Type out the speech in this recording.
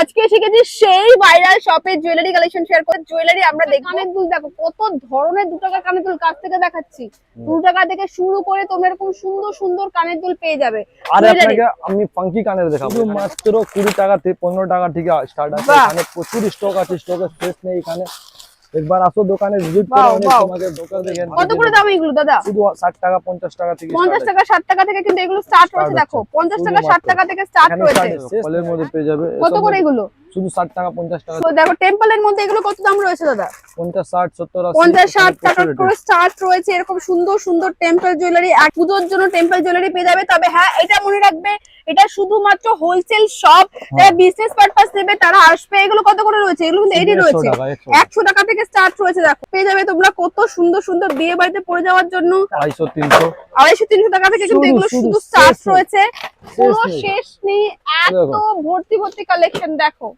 আজকে এসে গেছি সেই ভাইরাল শপে জুয়েলারি কালেকশন শেয়ার করে জুয়েলারি আমরা দেখি কানের দুল দেখো কত ধরনের দু টাকা কানের দুল কাছ থেকে দেখাচ্ছি। দু টাকা থেকে শুরু করে তোমরা এরকম সুন্দর সুন্দর কানের দুল পেয়ে যাবে। আর আপনাকে আমি ফাঙ্কি কানের দেখাবো। মাত্র কুড়ি টাকা থেকে পনেরো টাকা থেকে স্টার্ট আছে। এখানে প্রচুর স্টক আছে স্টকের শেষ নেই এখানে। একবার আসো দোকানে ভিজিট করো অনেক তোমাকে দোকান দেখে কত করে দাম এগুলো দাদা? শুধু ষাট টাকা পঞ্চাশ টাকা থেকে পঞ্চাশ start টাকা ষাট টাকা থেকে কিন্তু এগুলো স্টার্ট হয়েছে দেখো হচ্ছে। পঞ্চাশ টাকা ষাট শুধুমাত্র। টাকা থেকে স্টার্ট আছে। ফলের মধ্যে পেয়ে যাবে। কত করে এগুলো? শুধু ষাট টাকা পঞ্চাশ টাকা তো দেখো টেম্পলের মধ্যে এগুলো কত দাম রয়েছে দাদা? পঞ্চাশ ষাট সত্তর আশি পঞ্চাশ ষাট এখানে করে স্টার্ট রয়েছে এরকম সুন্দর সুন্দর টেম্পল জুয়েলারি এক পুজোর জন্য টেম্পল জুয়েলারি পেয়ে যাবে। তবে হ্যাঁ এটা মনে রাখবে এটা শুধুমাত্র হোলসেল শপ যারা বিজনেস পারপাস নেবে তারা আসবে। এগুলো কত করে রয়েছে? এগুলো কিন্তু এডি রয়েছে। টাকা, একশো। একশো টাকা থেকে স্টার্ট রয়েছে দেখো। পেয়ে যাবে তোমরা কত সুন্দর সুন্দর বিয়ে বাড়িতে পরে যাওয়ার জন্য। আড়াইশো তিনশো। টাকা থেকে কিন্তু এগুলো শুধু স্টার্ট রয়েছে। কোনো শেষ নেই। এত ভর্তি ভর্তি কালেকশন দেখো।